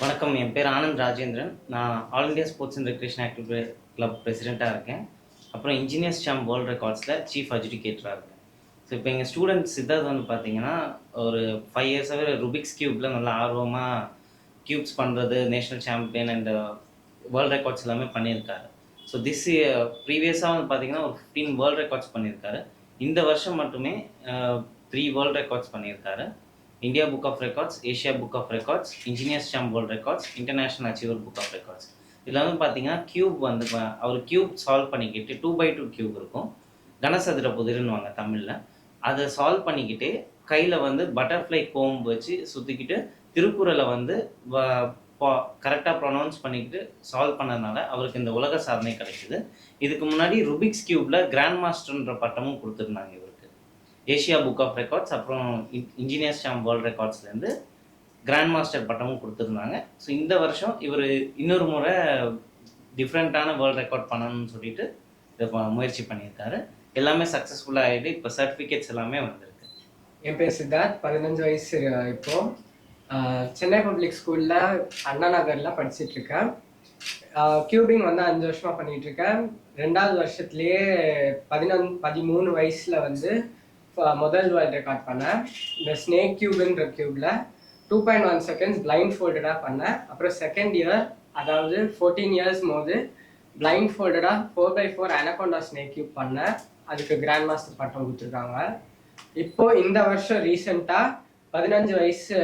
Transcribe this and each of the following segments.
வணக்கம் என் பேர் ஆனந்த் ராஜேந்திரன். நான் all India sports and recreation active club பிரசிடெண்ட்டாக இருக்கேன். அப்புறம் இன்ஜினியர்ஸ் சாம் வேர்ல்ட் ரெக்கார்ட்ஸில் சீஃப் அஜுடிகேட்டராக இருக்கேன். ஸோ இப்போ எங்கள் ஸ்டூடெண்ட் சித்தார்த் வந்து பார்த்தீங்கன்னா ஒரு ஃபைவ் இயர்ஸாகவே ருபிக்ஸ் கியூப்பில் நல்லா ஆர்வமாக கியூப்ஸ் பண்ணுறது national champion and world records எல்லாமே பண்ணியிருக்காரு. ஸோ திஸ் ப்ரீவியஸாக வந்து பார்த்தீங்கன்னா ஒரு ஃபிஃப்டீன் வேர்ல்ட் ரெக்கார்ட்ஸ் பண்ணியிருக்காரு. இந்த வருஷம் மட்டுமே த்ரீ வேர்ல்ட் ரெக்கார்ட்ஸ் பண்ணியிருக்காரு. India book of records Asia book of records engineers Sam world records international achiever book of records இதில் வந்து பார்த்தீங்கன்னா கியூப் வந்து அவர் கியூப் சால்வ் பண்ணிக்கிட்டு டூ பை டூ கியூப் இருக்கும். கனசதுர புதிர்னுவாங்க தமிழில். அதை சால்வ் பண்ணிக்கிட்டு கையில் வந்து பட்டர்ஃப்ளை கோம்பு வச்சு சுற்றிக்கிட்டு திருக்குறளை வந்து கரெக்டாக ப்ரொனவுன்ஸ் பண்ணிக்கிட்டு சால்வ் பண்ணதுனால அவருக்கு இந்த உலக சாதனை கிடைக்குது. இதுக்கு முன்னாடி ருபிக்ஸ் கியூப்பில் கிராண்ட் மாஸ்டர்ன்ற பட்டமும் கொடுத்துருந்தாங்க இவருக்கு ஏஷியா புக் ஆஃப் ரெக்கார்ட்ஸ் அப்புறம் இன்ஜினியர்ஸ் ஷாம் வேர்ல்ட் ரெக்கார்ட்ஸ்லேருந்து கிராண்ட் மாஸ்டர் பட்டமும் கொடுத்துருந்தாங்க. ஸோ இந்த வருஷம் இவர் இன்னொரு முறை டிஃப்ரெண்ட்டான வேர்ல்ட் ரெக்கார்ட் பண்ணணும்னு சொல்லிட்டு இதை முயற்சி பண்ணியிருக்காரு. எல்லாமே சக்ஸஸ்ஃபுல்லாக ஆகிட்டு இப்போ சர்டிஃபிகேட்ஸ் எல்லாமே வந்திருக்கு. என் பேர் சித்தார்த் பதினஞ்சு வயசு இப்போ. சென்னை பப்ளிக் ஸ்கூலில் அண்ணா நகரில் படிச்சுட்டு இருக்கேன் கியூபிங் வந்து அஞ்சு வருஷமாக பண்ணிகிட்ருக்கேன் இருக்கேன் ரெண்டாவது வருஷத்துலேயே பதினொன் பதிமூணு வயசில் வந்து முதல் வேர்ல்ட் ரெக்கார்ட் பண்ணேன். இந்த ஸ்னேக் கியூப்ன்ற கியூப்ல two point one seconds blind ஃபோல்டடாக பண்ணேன். அப்புறம் செகண்ட் இயர் அதாவது ஃபோர்டீன் இயர்ஸ் போது blind ஃபோல்டடாக four by four anaconda snake cube பண்ணேன். அதுக்கு கிராண்ட் மாஸ்டர் பட்டம் கொடுத்துருக்காங்க. இப்போ இந்த வருஷம் ரீசெண்டாக பதினஞ்சு வயசு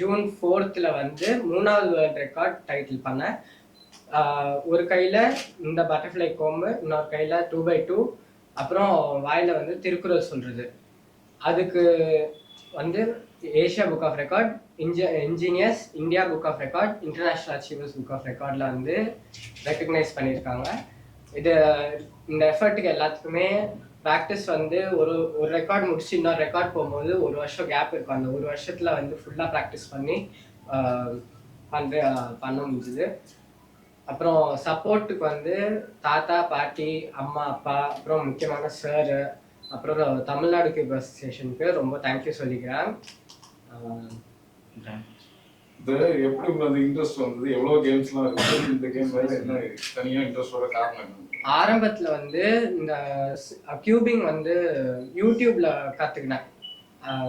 ஜூன் ஃபோர்த்தில் வந்து மூணாவது வேர்ல்ட் ரெக்கார்ட் டைட்டில் பண்ணேன். ஒரு கையில் இந்த பட்டர்ஃப்ளை கோம்பு இன்னொரு கையில் டூ பை டூ அப்புறம் வாயில வந்து திருக்குறள் சொல்கிறது அதுக்கு வந்து Asia book of record இன்ஜ engineers India book of record international achievers book of ரெக்கார்டில் வந்து ரெக்கக்னைஸ் பண்ணியிருக்காங்க. இது இந்த எஃபர்ட்டுக்கு எல்லாத்துக்குமே ப்ராக்டிஸ் வந்து ஒரு ஒரு ரெக்கார்ட் முடிச்சு இன்னொரு ரெக்கார்ட் போகும்போது ஒரு வருஷம் கேப் இருக்கும். அந்த ஒரு வருஷத்தில் வந்து ஃபுல்லாக ப்ராக்டிஸ் பண்ணி பண்ற பண்ண முடிஞ்சுது. அப்புறம் சப்போர்ட்டுக்கு வந்து தாத்தா பாட்டி அம்மா அப்பா அப்புறம் முக்கியமான சார் அப்புறம் தமிழ்நாடு கியூப் அசோசியேஷனுக்கு ரொம்ப தேங்க்யூ சொல்லிக்கிறேன். இது எப்படி உங்களுக்கு இன்ட்ரெஸ்ட் வந்தது? எவ்வளவு கேம்ஸ்லாம் இருக்கு? இந்த கேம் வேற என்ன தனியா இன்ட்ரெஸ்டோட காரணம் என்ன? ஆரம்பத்தில் வந்து இந்த கியூபிங் வந்து யூடியூப்ல கற்றுக்கினேன்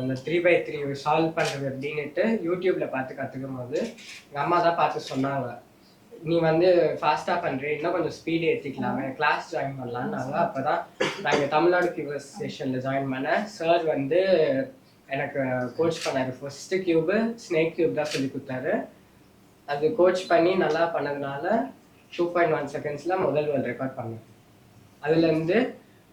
இந்த த்ரீ பை த்ரீ சால்வ் பண்ணுறது அப்படின்னுட்டு யூடியூப்ல பார்த்து கற்றுக்கும் போது எங்கள் அம்மா தான் பார்த்து சொன்னாங்க. நீ வந்து ஃபாஸ்ட்டாக பண்ணுற இன்னும் கொஞ்சம் ஸ்பீடு ஏற்றிக்கலாமே கிளாஸ் ஜாயின் பண்ணலான்னாங்க அப்போ தான் நாங்கள் தமிழ்நாடு கியூப் ஸ்டேஷனில் ஜாயின் பண்ணேன். சார் வந்து எனக்கு கோச் பண்ணாரு. ஃபர்ஸ்ட்டு கியூபு ஸ்னேக் கியூப் தான் சொல்லி கொடுத்தாரு. அது கோச் பண்ணி நல்லா பண்ணதுனால டூ பாயிண்ட் ஒன் செகண்ட்ஸில் முதல் வேர்ல்ட் ரெக்கார்ட் பண்ணேன் அதுலேருந்து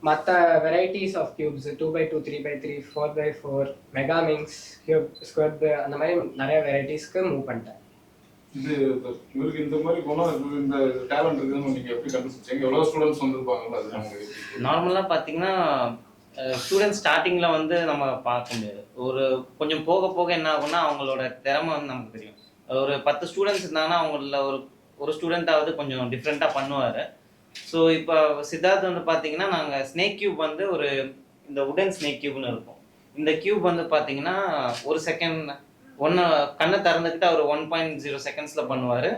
மற்ற varieties of cubes two by two three by three four by four megaminx cube square அந்த மாதிரி நிறைய வெரைட்டிஸ்க்கு மூவ் பண்ணிட்டேன். இது இவருக்கு இந்த மாதிரி குணம் இந்த டேலண்ட் இருக்குதுன்னு நீங்க எப்படி கண்டுபிடிச்சீங்க? எவ்வளவு ஸ்டூடெண்ட்ஸ் வந்திருப்பாங்கல்ல அது நமக்கு நார்மலாக பார்த்தீங்கன்னா ஸ்டூடெண்ட் ஸ்டார்டிங்கில் வந்து நம்ம பார்க்க முடியாது. ஒரு கொஞ்சம் போக போக என்ன ஆகும்னா அவங்களோட திறமை வந்து நமக்கு தெரியும். ஒரு பத்து ஸ்டூடெண்ட்ஸ் இருந்தாங்கன்னா அவங்கள ஒரு ஒரு ஸ்டூடெண்ட்டாவது கொஞ்சம் டிஃப்ரெண்ட்டாக பண்ணுவார். ஸோ இப்போ சித்தார்த் வந்து பார்த்தீங்கன்னா நாங்கள் ஸ்னேக் கியூப் வந்து ஒரு இந்த உடன் ஸ்னேக் கியூப்னு இருக்கும். இந்த கியூப் வந்து பார்த்தீங்கன்னா ஒரு செகண்ட் ஒன்று கண்ணை திறந்துக்கிட்டு அவர் ஒன் பாயிண்ட் ஜீரோ செகண்ட்ஸில் பண்ணுவார்.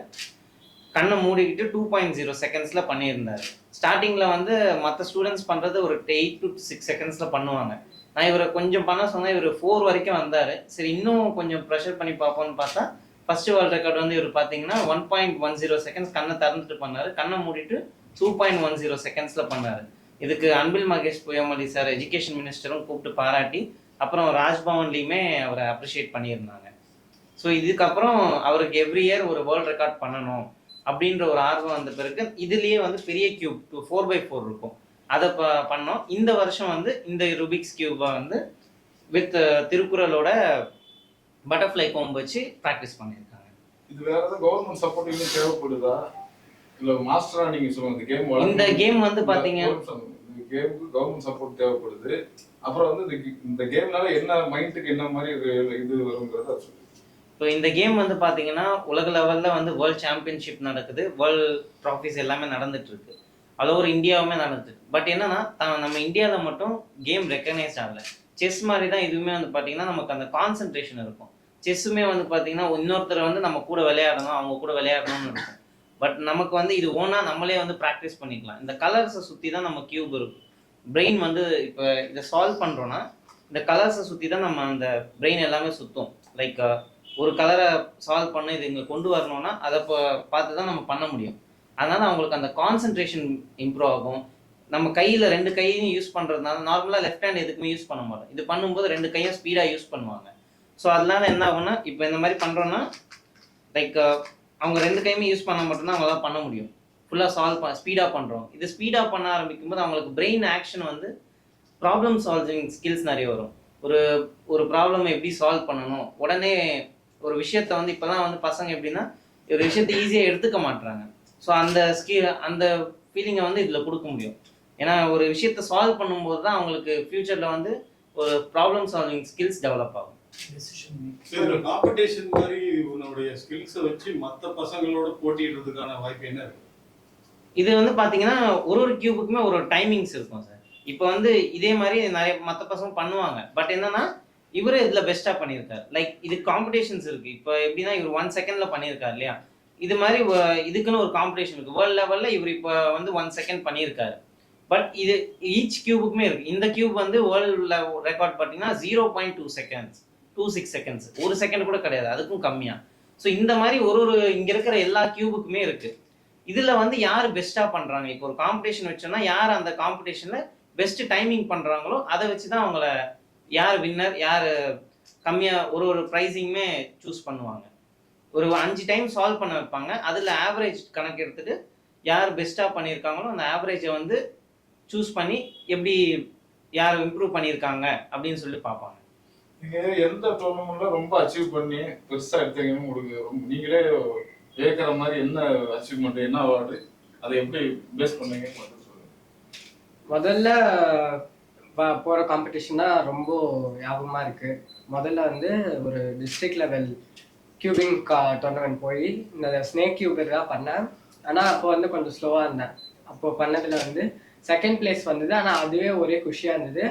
கண்ணை மூடிக்கிட்டு டூ பாயிண்ட் ஜீரோ செகண்ட்ஸில் பண்ணியிருந்தார். ஸ்டார்டிங்கில் வந்து மற்ற ஸ்டூடெண்ட்ஸ் பண்ணுறது ஒரு எயிட் டு சிக்ஸ் செகண்ட்ஸில் பண்ணுவாங்க. நான் இவரை கொஞ்சம் பண்ண சொன்னேன் இவர் ஃபோர் வரைக்கும் வந்தார். சரி இன்னும் கொஞ்சம் ப்ரெஷர் பண்ணி பார்ப்போம்னு பார்த்தா ஃபர்ஸ்ட் வேர்ல்ட் ரெக்கார்ட் வந்து இவர் பார்த்தீங்கன்னா one point one zero seconds கண்ணை திறந்துட்டு பண்ணார். கண்ணை மூடிட்டு டூ பாயிண்ட் ஒன் ஜீரோ செகண்ட்ஸில் பண்ணார். இதுக்கு அன்பில் மகேஷ் புயமலி சார் எஜுகேஷன் மினிஸ்டரும் கூப்பிட்டு பாராட்டி அப்புறம் ராஜ்பவன்லேயுமே அவரை அப்ரிஷியேட் பண்ணியிருந்தாங்க. ஸோ இதுக்கப்புறம் அவருக்கு எவ்ரி இயர் ஒரு வேர்ல்ட் ரெக்கார்ட் பண்ணணும் அப்படின்ற ஒரு ஆர்வம் வந்த பிறகு இதுலயே வந்து பெரிய cube to four by four இருக்கும். அதை ப பண்ணோம். இந்த வருஷம் வந்து இந்த ருபிக்ஸ் கியூபை வந்து வித் திருக்குறளோட பட்டர்ஃப்ளை கோம்பு வச்சு ப்ராக்டிஸ் பண்ணியிருக்காங்க. இது வேற ஏதாவது கவர்மெண்ட் சப்போர்ட் தேவைப்படுதா? இல்ல மாஸ்டரா நீங்க சொல்லுங்க இந்த கேம் இந்த கேம் வந்து பாத்தீங்க இந்த கேமுக்கு கவர்மெண்ட் சப்போர்ட் தேவைப்படுது. அப்புறம் வந்து இந்த கேம்னால என்ன மைண்டுக்கு என்ன மாதிரி ஒரு இது வருங்கிறத இப்போ இந்த கேம் வந்து பார்த்தீங்கன்னா உலக லெவலில் வந்து வேர்ல்ட் சாம்பியன்ஷிப் நடக்குது. வேர்ல்ட் ட்ராஃபிஸ் எல்லாமே நடந்துட்டு இருக்கு. ஆல் ஓவர் இந்தியாவுமே நடந்துட்டு இருக்கு. பட் என்னன்னா நம்ம இந்தியாவில் மட்டும் கேம் ரெக்கக்னைஸ் ஆகல. செஸ் மாதிரி தான் இதுவுமே வந்து பார்த்தீங்கன்னா நமக்கு அந்த கான்சென்ட்ரேஷன் இருக்கும். செஸ்ஸுமே வந்து பார்த்தீங்கன்னா இன்னொருத்தர் வந்து நம்ம கூட விளையாடணும் அவங்க கூட விளையாடணும்னு இருக்கும். பட் நமக்கு வந்து இது ஓனா நம்மளே வந்து ப்ராக்டிஸ் பண்ணிக்கலாம். இந்த கலர்ஸை சுற்றி தான் நம்ம கியூப் இருக்கும். பிரெயின் வந்து இப்போ இதை சால்வ் பண்ணுறோன்னா இந்த கலர்ஸை சுற்றி தான் நம்ம அந்த பிரெயின் எல்லாமே சுற்றும் லைக் ஒரு கலரை சால்வ் பண்ண இது இங்கே கொண்டு வரணும்னா அதை இப்போ பார்த்து தான் நம்ம பண்ண முடியும். அதனால அவங்களுக்கு அந்த கான்சென்ட்ரேஷன் இம்ப்ரூவ் ஆகும். நம்ம கையில் ரெண்டு கையும் யூஸ் பண்ணுறதுனால நார்மலாக லெஃப்ட் ஹேண்ட் எதுக்குமே யூஸ் பண்ண மாட்டோம். இது பண்ணும்போது ரெண்டு கையும் ஸ்பீடாக யூஸ் பண்ணுவாங்க. ஸோ அதனால என்ன ஆகும்னா இப்போ இந்த மாதிரி பண்ணுறோன்னா லைக் அவங்க ரெண்டு கையுமே யூஸ் பண்ணால் மட்டும்தான் அவங்களால பண்ண முடியும். ஃபுல்லாக சால்வ் ப ஸ்பீடாக பண்ணுறோம் இது ஸ்பீடாக பண்ண ஆரம்பிக்கும் போது அவங்களுக்கு பிரெயின் ஆக்ஷன் வந்து ப்ராப்ளம் சால்விங் ஸ்கில்ஸ் நிறைய வரும். ஒரு ஒரு ப்ராப்ளம் எப்படி சால்வ் பண்ணணும்? உடனே ஒரு விஷயத்த வந்து இப்போலாம் வந்து பசங்க எப்படின்னா ஒரு விஷயத்தை ஈஸியாக எடுத்துக்க மாட்றாங்க. ஸோ அந்த ஸ்கில் அந்த ஃபீலிங்கை வந்து இதில் கொடுக்க முடியும். ஏன்னா ஒரு விஷயத்த சால்வ் பண்ணும்போது தான் அவங்களுக்கு ஃப்யூச்சரில் வந்து ஒரு ப்ராப்ளம் சால்விங் ஸ்கில்ஸ் டெவலப் ஆகும். இதுல காம்படிஷன் மாதிரி உன்னுடைய ஸ்கில்ஸை வச்சு மத்த பசங்களோட போட்டியிடுறதுக்கான வாய்ப்பு என்ன இருக்கு? இது வந்து பார்த்தீங்கன்னா ஒரு ஒரு கியூபுக்குமே ஒரு டைமிங்ஸ் இருக்கும் சார் இப்போ வந்து இதே மாதிரி நிறைய மற்ற பசங்க பண்ணுவாங்க. பட் என்னன்னா இவரு இதில் பெஸ்ட்டாக பண்ணியிருக்காரு. லைக் இது காம்படிஷன்ஸ் இருக்கு. இப்போ எப்படின்னா இவர் ஒன் செகண்ட்ல பண்ணியிருக்காரு இல்லையா? இது மாதிரி இதுக்குன்னு ஒரு காம்படிஷன் இருக்கு. வேர்ல்ட் லெவலில் இவர் இப்போ வந்து ஒன் செகண்ட் பண்ணியிருக்காரு. பட் இது ஈச் கியூபுக்குமே இருக்கு. இந்த கியூப் வந்து வேர்ல்ட் ரெக்கார்ட் பார்த்தீங்கன்னா zero point two seconds two six seconds ஒரு செகண்ட் கூட கிடையாது. அதுக்கும் கம்மியாக ஸோ இந்த மாதிரி ஒரு ஒரு இங்கே இருக்கிற எல்லா கியூபுக்குமே இருக்கு. இதில் வந்து யார் பெஸ்ட்டாக பண்ணுறாங்க இப்போ ஒரு காம்படிஷன் வச்சோன்னா யார் அந்த காம்படிஷனில் பெஸ்ட் டைமிங் பண்ணுறாங்களோ அதை வச்சு தான் அவங்கள யார் வின்னர் யார் கம்மியாக ஒரு ஒரு ப்ரைஸிங்குமே சூஸ் பண்ணுவாங்க. ஒரு அஞ்சு டைம் சால்வ் பண்ண வைப்பாங்க. அதில் ஆவரேஜ் கணக்கு எடுத்துட்டு யார் பெஸ்ட்டாக பண்ணியிருக்காங்களோ அந்த ஆவரேஜை வந்து சூஸ் பண்ணி எப்படி யார் இம்ப்ரூவ் பண்ணியிருக்காங்க அப்படின்னு சொல்லி பார்ப்பாங்க. நீங்க எந்த டோர்னமெண்ட்ல ரொம்ப அச்சீவ் பண்ணி பெருசா எடுத்தீங்கன்னு உங்களுக்கு ரொம்ப நீங்களே ஏற்கிற மாதிரி என்ன அச்சீவ்மெண்ட் என்ன அவார்டு அதை எப்படி பேஸ் பண்ணீங்கன்னு முதல்ல வ- போற காம்படிஷன் தான் ரொம்ப ஞாபகமா இருக்கு. முதல்ல வந்து ஒரு டிஸ்ட்ரிக்ட் லெவல் கியூபிங் டோர்னமெண்ட் போய் இந்த ஸ்னேக் கியூபர் தான் பண்ணேன். ஆனால் அப்போ வந்து கொஞ்சம் ஸ்லோவாக இருந்தேன். அப்போ பண்ணதில் வந்து செகண்ட் பிளேஸ் வந்தது. ஆனால் அதுவே ஒரே குஷியாக இருந்தது.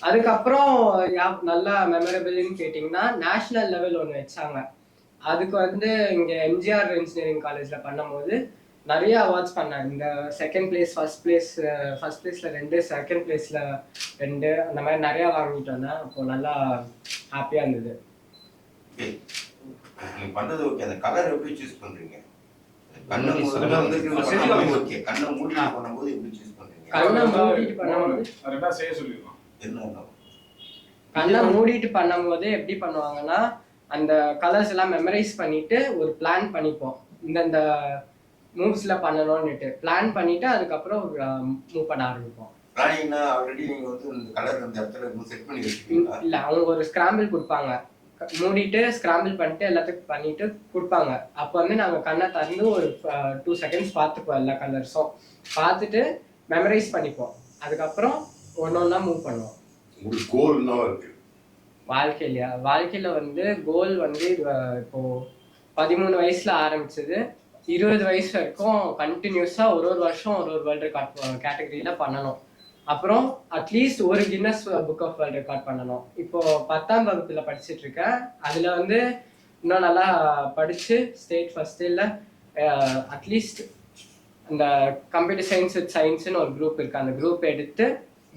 அதுக்கப்புறம் யா- நல்லா மெமரபிள்னு கேட்டிங்கன்னா நேஷனல் லெவல் ஒன்று வச்சாங்க. அதுக்கு வந்து இங்க எம்ஜிஆர் இன்ஜினியரிங் காலேஜ்ல பண்ணும்போது நிறைய அவார்ட்ஸ் பண்ணேன் இந்த second place first place first பிளேஸ்ல ரெண்டு செகண்ட் பிளேஸ்ல ரெண்டு அந்த மாதிரி நிறைய வாங்கிட்டு வந்தேன். அப்போ நல்லா ஹாப்பியா இருந்தது. Okay. நீங்க பண்றது ஓகே அந்த கலர் எப்படி சூஸ் பண்றீங்க? கண்ணை மூடி பண்ணும்போது எப்படி சூஸ் பண்றீங்க? கண்ணை மூடிட்டு பண்ணும்போது அது என்ன செய்ய சொல்லிருக்கோம் என்ன? கண்ணை மூடிட்டு பண்ணும்போது எப்படி பண்ணுவாங்கன்னா அந்த கலர்ஸ் எல்லாம் மெமரைஸ் பண்ணிட்டு ஒரு பிளான் பண்ணிப்போம். இந்தந்த மூவ்ஸ்ல பண்ணணும்னுட்டு. பிளான் பண்ணிட்டு அதுக்கப்புறம் மூவ் பண்ண ஆரம்பிப்போம். பிளானிங்னா ஆல்ரெடி நீங்க வந்து இந்த கலர் அந்த இடத்துல செட் பண்ணி வச்சிருக்கீங்களா? இல்ல அவங்க ஒரு ஸ்கிராம்பிள் கொடுப்பாங்க. மூடிட்டு ஸ்கிராம்பிள் பண்ணிட்டு எல்லாத்துக்கும் பண்ணிட்டு கொடுப்பாங்க. அப்போ வந்து நாங்க கண்ணை திறந்து ஒரு டூ செகண்ட்ஸ் பார்த்துப்போம் எல்லா கலர்ஸும் பார்த்துட்டு மெமரைஸ் பண்ணிப்போம். அதுக்கப்புறம் ஒன்று ஒன்றா மூவ் பண்ணுவோம். உங்களுக்கு கோல் என்னவா இருக்கு. வாழ்க்கையிலயா வாழ்க்கையில வந்து கோல் வந்து இப்போ பதிமூணு வயசுல ஆரம்பிச்சது. இருபது வயசு வரைக்கும் கண்டினியூஸா ஒரு ஒரு வருஷம் ஒரு ஒரு வேர்ல்டு ரெக்கார்ட் கேட்டகரியில பண்ணணும். அப்புறம் அட்லீஸ்ட் ஒரு Guinness book of world record பண்ணணும். இப்போ பத்தாம் வகுப்புல படிச்சிட்டு இருக்கேன் அதுல வந்து இன்னும் நல்லா படிச்சு ஸ்டேட் ஃபர்ஸ்ட் இல்லை அட்லீஸ்ட் அந்த கம்ப்யூட்டர் சயின்ஸ் வித் சயின்ஸ்னு ஒரு குரூப் இருக்கு. அந்த குரூப் எடுத்து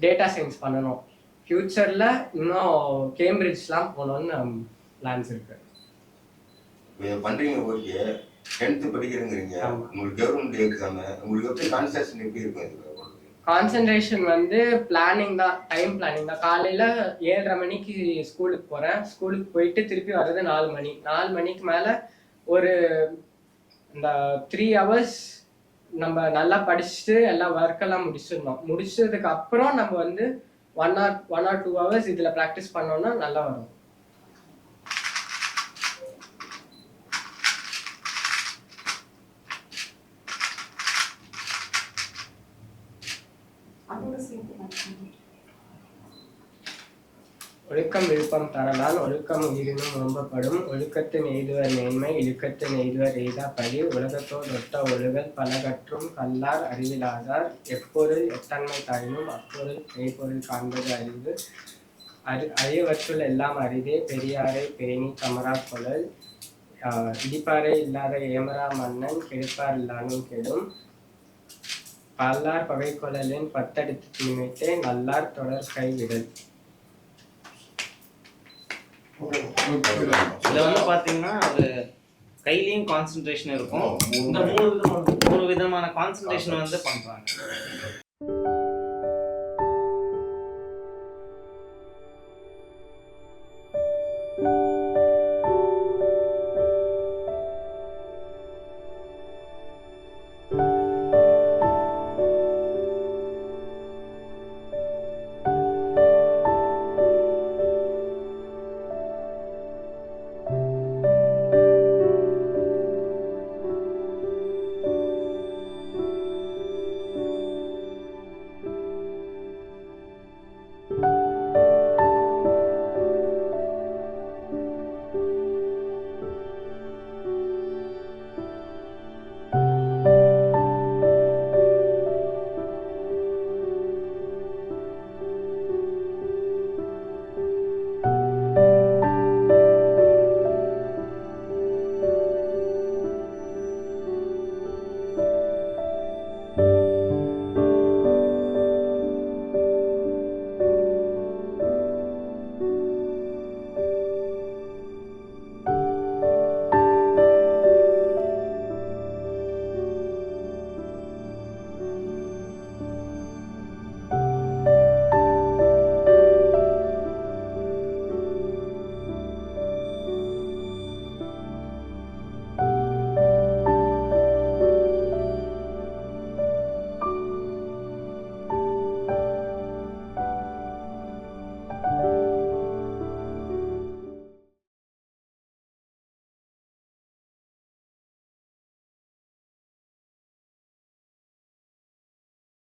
டேட்டா சயின்ஸ் பண்ணணும். ஃபியூச்சர்ல இன்னும் கேம்பிரிட்ஜ்லாம் போகணும்னு பிளான்ஸ் இருக்கு. இதை பண்றீங்க ஓகே. டென்த்து படிக்கிறீங்கிறீங்க. உங்களுக்கு கவர்மெண்ட் எக்ஸாம் உங்களுக்கு எப்படி கான்சன்ட்ரேஷன் எப்படி இருக்கும் கான்சென்ட்ரேஷன் வந்து பிளானிங் தான் டைம் பிளானிங் தான். காலையில ஏழரை மணிக்கு ஸ்கூலுக்கு போறேன். ஸ்கூலுக்கு போயிட்டு திருப்பி வர்றது நாலு மணி. நாலு மணிக்கு மேல ஒரு இந்த த்ரீ ஹவர்ஸ் நம்ம நல்லா படிச்சுட்டு எல்லா ஒர்க் எல்லாம் முடிச்சிடணும். முடிச்சதுக்கு அப்புறம் நம்ம வந்து one or one or two hours இதுல ப்ராக்டிஸ் பண்ணோம்னா நல்லா வரும். ஒழுக்கம் விழுப்பம் தரலால் ஒழுக்கம் உயிரினும் விரும்பப்படும் ஒழுக்கத்தின் எய்துவர் மேன்மை இழுக்கத்தின் எய்துவர் எய்தா பழி. உலகத்தோடு ஒட்ட ஒழுகல் பலகற்றும் கல்லார் அறிவிலாதார். எப்பொருள் எத்தன்மை தாயினும் அப்பொருள் மெய்ப்பொருள் காண்பது அறிவு. அறி அறியவற்றுள் எல்லாம் அறிவே பெரியாரை பேணி தமரா கொழல். ஆஹ் இடிப்பாறை இல்லாத ஏமரா மன்னன். கெடுப்பார் இல்லானும் கெடும். பல்லார் பகை கொள்ளலின் பத்தடித்து தீமைத்தே. நல்லார் தொடர் கைவிடல் இதில் வந்து பார்த்தீங்கன்னா அது கையிலையும் கான்சென்ட்ரேஷன் இருக்கும். இந்த மூணு விதமான மூணு விதமான கான்சென்ட்ரேஷன் வந்து பண்ணுறாங்க